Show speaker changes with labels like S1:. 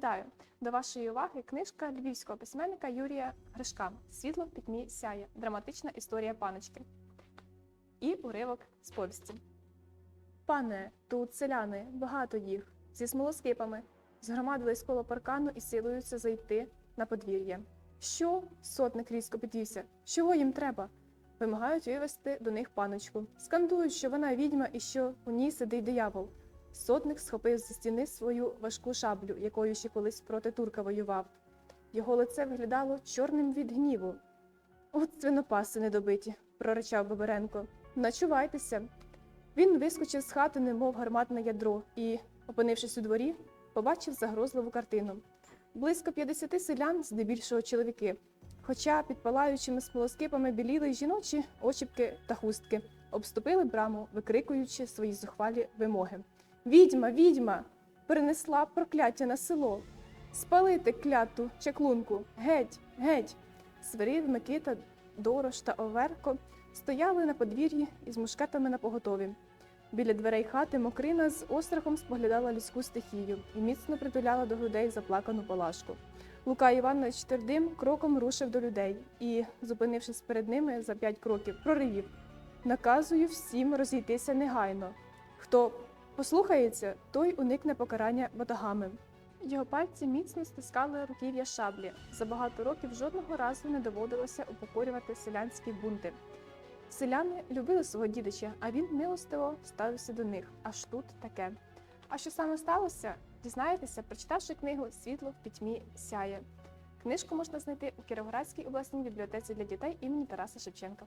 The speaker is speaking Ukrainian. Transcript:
S1: Вітаю! До вашої уваги книжка львівського письменника Юрія Гришка Світло в пітьмі сяє. Драматична історія паночки. І уривок з повісті. Пане, тут селяни, багато їх, зі смолоскипами, згромадились коло паркану і силуються зайти на подвір'я. Що? сотник різко підвівся. Чого їм треба? Вимагають вивести до них паночку. Скандують, що вона відьма і що у ній сидить диявол. Сотник схопив зі стіни свою важку шаблю, якою ще колись проти турка воював. Його лице виглядало чорним від гніву. От свинопаси недобиті, проричав Бабаренко. Начувайтеся. Він вискочив з хати, немов гарматне ядро, і, опинившись у дворі, побачив загрозливу картину. Близько 50 селян, здебільшого чоловіки, хоча під палаючими смолоскипами біліли жіночі очіпки та хустки, обступили браму, викрикуючи свої зухвалі вимоги. Відьма, відьма! Принесла прокляття на село. Спалити кляту чаклунку. Геть, геть. Свирид, Микита, Дорош та Оверко стояли на подвір'ї із мушкетами на поготові. Біля дверей хати Мокрина з острахом споглядала людську стихію і міцно притуляла до грудей заплакану Палашку. Лука Іванович твердим кроком рушив до людей і, зупинившись перед ними за п'ять кроків, проривів: Наказую всім розійтися негайно. Хто послухається, той уникне покарання батагами. Його пальці міцно стискали руків'я шаблі. За багато років жодного разу не доводилося упокорювати селянські бунти. Селяни любили свого дідича, а він милостиво ставився до них. Аж тут таке. А що саме сталося? Дізнаєтеся, прочитавши книгу Світло в пітьмі сяє. Книжку можна знайти у Кіровоградській обласній бібліотеці для дітей імені Тараса Шевченка.